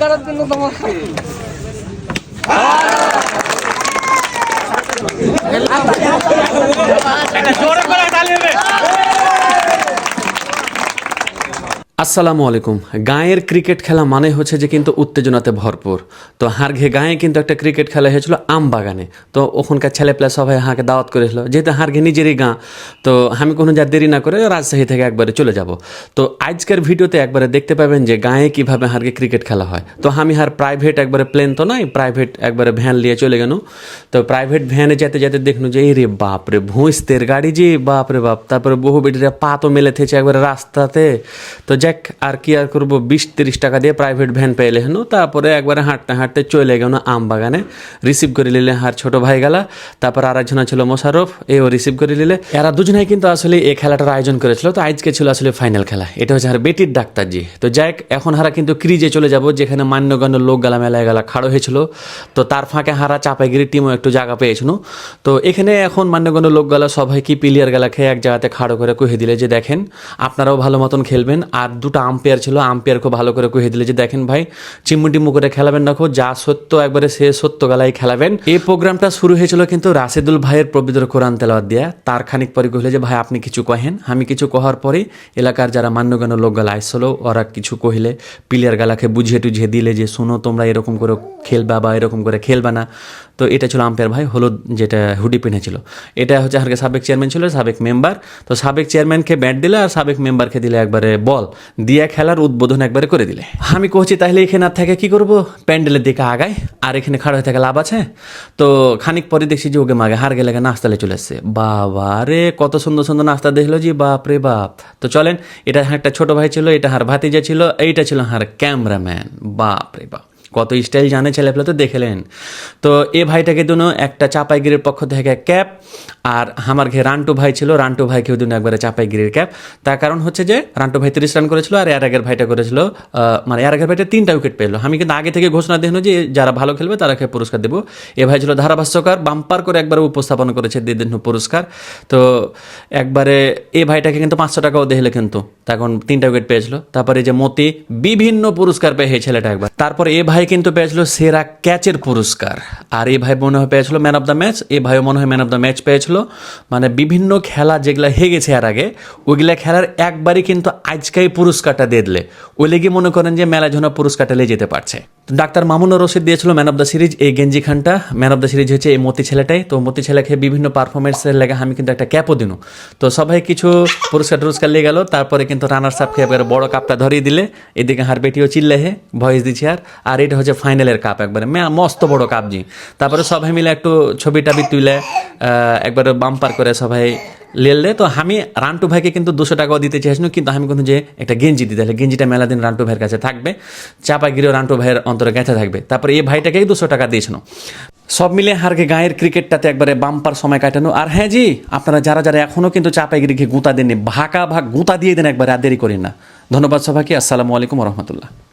করার জন্য তোমার আসসালামু আলাইকুম। গাঁয়ের ক্রিকেট খেলা মানে হচ্ছে যে কিন্তু উত্তেজনাতে ভরপুর। তো হারঘে গাঁয়ে কিন্তু একটা ক্রিকেট খেলা হয়েছিল আম বাগানে তো ওখানকার ছেলে পেলে সবাই হাঁকে দাওয়াত করেছিল। যেহেতু হারঘে নিজেরই গাঁ, তো আমি কোনো যা দেরি না করে রাজশাহী থেকে একবারে চলে যাব। তো আজকের ভিডিওতে একবারে দেখতে পাবেন যে গাঁয়ে কীভাবে হারকে ক্রিকেট খেলা হয়। তো আমি হার প্রাইভেট একবারে প্লেন তো নাই প্রাইভেট একবারে ভ্যান নিয়ে চলে গেল তো প্রাইভেট ভ্যানে যেতে যেতে দেখনু যে এই রে বাপ রে ভুঁইসতের গাড়ি যে বাপ রে বাপ! তারপরে বহু বেটিরা পা তো মেলে থেছে একবারে রাস্তাতে। তো যাক আর কি আর করব, বিশ তিরিশ টাকা দিয়ে প্রাইভেট ভ্যান পেলে হেন তারপরে একবারে হাঁটতে হাঁটতে চলে গেল আম বাগানে। রিসিভ করে নিলে হার ছোট ভাই গেলা। তারপর আর একজন ছিল মোশারফ এও রিসিভ করে নিলে। এরা দুজনেই কিন্তু আসলে এই খেলাটার আয়োজন করেছিল। তো আজকে ছিল আসলে ফাইনাল খেলা। এটা হচ্ছে আর বেটির ডাক্তারজি। তো যাক এখন হারা কিন্তু ক্রিজে চলে যাব, যেখানে মান্যগণ্য লোক গালা মেলায় গেলা খাড়ো হয়েছিল। তো তার ফাঁকে হারা চাপাইগিরি টিমও একটু জায়গা পেয়েছিল। তো এখানে এখন মান্যগণ্য লোক গেলা সবাই কি প্লেয়ার গেলা খেয়ে এক জায়গাতে খাড়ো করে কহে দিলে যে দেখেন, আপনারাও ভালো মতন খেলবেন। আর দুটো আম্পায়ার ছিল আম্পায়ার খুব ভালো করে কহে দিলে যে দেখেন ভাই চিম্মু টিম্মু করে খেলাবেন না যা সত্য একবারে সে সত্য গলায় খেলাবেন। এই প্রোগ্রামটা শুরু হয়েছিল কিন্তু রাশেদুল ভাইয়ের পবিত্র কোরআন তেলাওয়াত দিয়া। তার খানিক পরে কহিল যে, ভাই, আপনি কিছু কহেন। আমি কিছু কহার পরে এলাকার যারা মান্যগণ্য লোক গালা আইসলো, ওরা কিছু কহিলে। প্লেয়ার গালাকে বুঝিয়ে টুঝিয়ে দিলে যে, শোনো, তোমরা এরকম করে খেলবা বা এরকম করে খেলবা না। তো এটা ছিল আম্পায়ার ভাই হলুদ যেটা হুডি পিনেছিল এটা হচ্ছে হারকে সাবেক চেয়ারম্যান ছিল, সাবেক মেম্বার। তো সাবেক চেয়ারম্যানকে ব্যাট দিলে আর সাবেক মেম্বারকে দিলে একবারে বল। দিয়া খেলার উদ্বোধন একবারে করে দিলে। আমি কহছি তাহলে এখানে আর থেকে কী করব? প্যান্ডেলের দিকে আগায় আর এখানে খাড়া হয়ে থাকে লাভ আছে? তো খানিক পরে দেখছি যে ওকে মাগে হার গেলে নাস্তালে চলে এসছে বাবা রে, কত সুন্দর সুন্দর নাস্তা দেখল যে বাপ রে বাপ। তো চলেন, এটা একটা ছোট ভাই ছিল, এটা হার ভাতিজা ছিল, এইটা ছিল হার ক্যামেরাম্যান। বাপ রে বাপ। কত স্টাইল জানে ছেলেপেলে তো দেখলেন। তো এ ভাইটাকে দুন একটা চাপাইগিরির পক্ষ থেকে ক্যাপ, আর আমার ঘে রান্টু ভাই ছিল, রান্টু ভাইকে দুন একবারে চাপাইগিরির ক্যাপ। তার কারণ হচ্ছে যে, রান্টু ভাই তিরিশ রান করেছিল, আর এর আগের ভাইটা করেছিল মানে এর আগের ভাইটা তিনটা উইকেট পেল। আমি কিন্তু আগে থেকে ঘোষণা দিলাম যে, যারা ভালো খেলবে তারাকে পুরস্কার দেবো। এ ভাই ছিল ধারাভাষ্যকার, বাম্পার করে একবার উপস্থাপন করেছে দিয়ে দিন পুরস্কার তো একবারে এ ভাইটাকে কিন্তু পাঁচশো টাকাও দেখলে কিন্তু তখন তিনটা উইকেট পেয়েছিল। তারপরে যে মতি বিভিন্ন পুরস্কার পেয়ে ছেলেটা একবার। তারপর এ ভাই কিন্তু পেয়েছিল সেরা ক্যাচের পুরস্কার। আর এ ভাই মনে হয় পেয়েছিল ম্যান অফ দ্য ম্যাচ এ ভাইও মনে হয় ম্যান অফ দ্য ম্যাচ পেয়েছিল। মানে বিভিন্ন খেলা যেগুলো হয়ে গেছে এর আগে, ওইগুলা খেলার একবারই কিন্তু আজকেই পুরস্কারটা দিয়ে দিলে। ওই লেগে মনে করেন যে মেলা পুরস্কারটা নিয়ে যেতে পারছে। ডাক্তার মামুনুর রশিদ দিয়েছিল ম্যান অফ দ্য সিরিজ, এই গেঞ্জি খানটা। ম্যান অফ দ্য সিরিজ হচ্ছে এই মতি ছেলেটাই। তো মতি ছেলেকে বিভিন্ন পারফরমেন্সের লেগে আমি কিন্তু একটা ক্যাপও দিনু। তো সবাই কিছু পুরস্কার টুরস্কার নিয়ে গেল, তারপরে কিন্তু রানার সাপকে এবার বড় কাপটা ধরিয়ে দিলে। এদিকে হার বেটিও চিল্লে হে ভয়েস দিচ্ছে আর। আর এটা হচ্ছে ফাইনালের কাপ একবারে। মস্ত বড় কাপ জি। তারপরে সবাই মিলে একটু ছবি টাবি তুলে একবারে বাম্পার করে সবাই লেলে তো আমি রান্টু ভাইকে কিন্তু দুশো টাকাও দিতে চেয়েছিলাম কিন্তু আমি কিন্তু যে একটা গেঞ্জি দিতে হলে গেঞ্জিটা মেলা দিন রান্টু ভাইয়ের কাছে থাকবে চাপাগিরিও রান্টু ভাইয়ের অন্তরে গেঁথে থাকবে। তারপরে এই ভাইটাকেই দুশো টাকা দিয়েছিল। সব মিলে হারকে গায়ের ক্রিকেটটাতে একবারে বাম্পার সময় কাটানো। আর হ্যাঁ জি, আপনারা যারা যারা এখনও কিন্তু চাপাগিরিকে গুঁতা দেননি ভাকা ভাগ গুঁতা দিয়ে দেন একবারে, আর দেরি করেন না। ধন্যবাদ সবাইকে, আসসালামু আলাইকুম রহমতুল্লাহ।